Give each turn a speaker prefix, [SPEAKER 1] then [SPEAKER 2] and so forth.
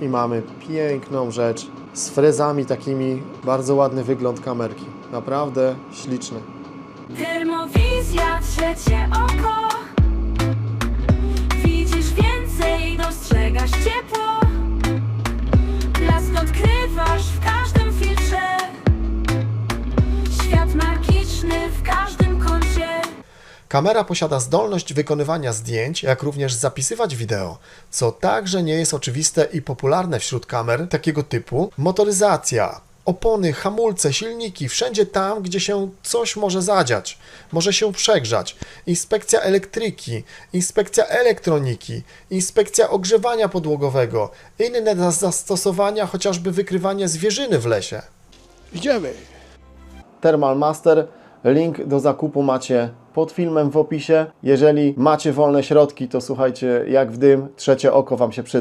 [SPEAKER 1] i mamy piękną rzecz z frezami takimi, bardzo ładny wygląd kamerki. Naprawdę śliczne.
[SPEAKER 2] Termowizja, trzecie oko Widzisz więcej, dostrzegasz ciepło Blask odkrywasz w każdym
[SPEAKER 1] Kamera posiada zdolność wykonywania zdjęć, jak również zapisywać wideo, co także nie jest oczywiste i popularne wśród kamer takiego typu. Motoryzacja, opony, hamulce, silniki, wszędzie tam, gdzie się coś może zadziać, może się przegrzać. Inspekcja elektryki, inspekcja elektroniki, inspekcja ogrzewania podłogowego, inne za- zastosowania, chociażby wykrywanie zwierzyny w lesie.
[SPEAKER 3] Idziemy.
[SPEAKER 1] Thermal Master. Link do zakupu macie pod filmem w opisie. Jeżeli macie wolne środki, to słuchajcie, jak w dym, trzecie oko Wam się przyda.